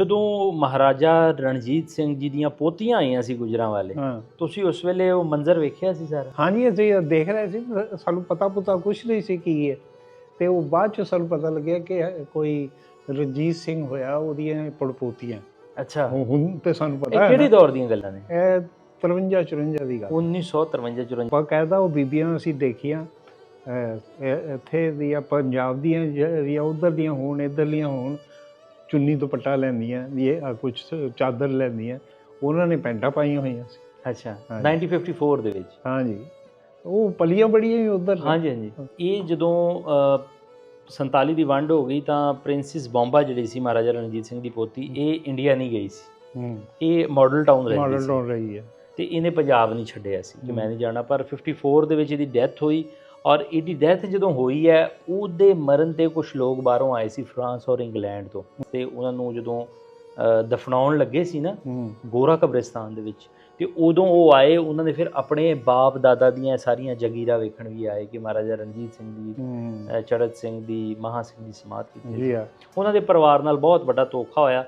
ਜਦੋਂ ਮਹਾਰਾਜਾ ਰਣਜੀਤ ਸਿੰਘ ਜੀ ਦੀਆਂ ਪੋਤੀਆਂ ਆਈਆਂ ਸੀ ਗੁਜਰਾਂ ਵਾਲੇ ਹਾਂ। ਤੁਸੀਂ ਉਸ ਵੇਲੇ ਉਹ ਮੰਜ਼ਰ ਵੇਖਿਆ ਸੀ ਸਰ? ਹਾਂਜੀ ਅਸੀਂ ਦੇਖ ਰਹੇ ਸੀ ਸਾਨੂੰ ਪਤਾ ਪੁਤਾ ਕੁਛ ਨਹੀਂ ਸੀ ਕੀ ਹੈ। ਤੇ ਉਹ ਬਾਅਦ ਚ ਸਾਨੂੰ ਪਤਾ ਲੱਗਿਆ ਕਿ ਕੋਈ ਰਣਜੀਤ ਸਿੰਘ ਹੋਇਆ ਉਹਦੀਆਂ ਪੜਪੋਤੀਆਂ ਅੱਛਾ। ਹੁਣ- ਤੇ ਸਾਨੂੰ ਪਤਾ ਹੈ ਕਿਹੜੀ ਦੌਰ ਦੀਆਂ ਗੱਲਾਂ ਨੇ? ਇਹ 53 54 ਦੀ ਗੱਲ। 1953 54 ਬਕਾਇਦਾ ਉਹ ਬੀਬੀਆਂ ਅਸੀਂ ਦੇਖੀਆਂ। ਇੱਥੇ ਦੀਆਂ ਪੰਜਾਬ ਦੀਆਂ ਜਿਹੜੀਆਂ ਉਧਰ ਦੀਆਂ ਹੋਣ ਇੱਧਰ ਦੀਆਂ ਹੋਣ ਚੁੰਨੀ ਦੁਪੱਟਾ ਲੈਂਦੀਆਂ ਵੀ ਇਹ ਕੁਝ ਚਾਦਰ ਲੈਂਦੀਆਂ ਉਹਨਾਂ ਨੇ ਪੈਂਟਾਂ ਪਾਈਆਂ ਹੋਈਆਂ ਸੀ। ਅੱਛਾ ਹਾਂਜੀ। 1954 ਦੇ ਵਿੱਚ। ਹਾਂਜੀ। ਉਹ ਪਲੀਆਂ ਬੜੀਆਂ ਹੀ ਉਧਰ। ਹਾਂਜੀ ਹਾਂਜੀ। ਇਹ ਜਦੋਂ ਅ, 47 ਦੀ ਵੰਡ ਹੋ ਗਈ ਤਾਂ ਪ੍ਰਿੰਸੈਸ ਬੰਬਾ ਜਿਹੜੀ ਸੀ ਮਹਾਰਾਜਾ ਰਣਜੀਤ ਸਿੰਘ ਦੀ ਪੋਤੀ ਇਹ ਇੰਡੀਆ ਨਹੀਂ ਗਈ ਸੀ। ਹੂੰ। ਇਹ ਮਾਡਲ ਟਾਊਨ ਮਾਡਲ ਸੀ। ਟਾਊਨ ਰਹੀ ਹੈ। ਤੇ ਇਹਨੇ ਪੰਜਾਬ ਨਹੀਂ ਛੱਡਿਆ ਸੀ ਕਿ ਮੈਂ। ਨਹੀਂ ਜਾਣਾ ਪਰ 54 ਦੇ ਵਿੱਚ ਇਹਦੀ ਡੈਥ ਹੋਈ। ਔਰ ਇਹਦੀ ਡੈਥ ਜਦੋਂ ਹੋਈ ਹੈ ਉਹਦੇ ਮਰਨ ਤੇ ਕੁਝ ਲੋਕ ਬਾਹਰੋਂ ਆਏ ਸੀ ਫਰਾਂਸ ਔਰ ਇੰਗਲੈਂਡ ਤੋਂ। ਤੇ ਉਹਨਾਂ ਨੂੰ ਜਦੋਂ ਦਫਨਾਉਣ ਲੱਗੇ ਸੀ ਨਾ ਗੋਰਾ ਕਬਰਿਸਤਾਨ ਦੇ ਵਿੱਚ ਤੇ ਉਦੋਂ ਉਹ ਆਏ ਉਹਨਾਂ ਨੇ ਫਿਰ ਆਪਣੇ ਬਾਪ ਦਾਦਾ ਦੀਆਂ ਸਾਰੀਆਂ ਜਗੀਰਾਂ ਵੇਖਣ ਵੀ ਆਏ ਕਿ ਮਹਾਰਾਜਾ ਰਣਜੀਤ ਸਿੰਘ ਦੀ ਚੜ੍ਹਤ ਸਿੰਘ ਦੀ ਮਹਾ ਸਿੰਘ ਦੀ ਸਮਾਧ ਕੀਤੀ ਜੀ ਉਹਨਾਂ ਦੇ ਪਰਿਵਾਰ ਨਾਲ ਬਹੁਤ ਵੱਡਾ ਧੋਖਾ ਹੋਇਆ।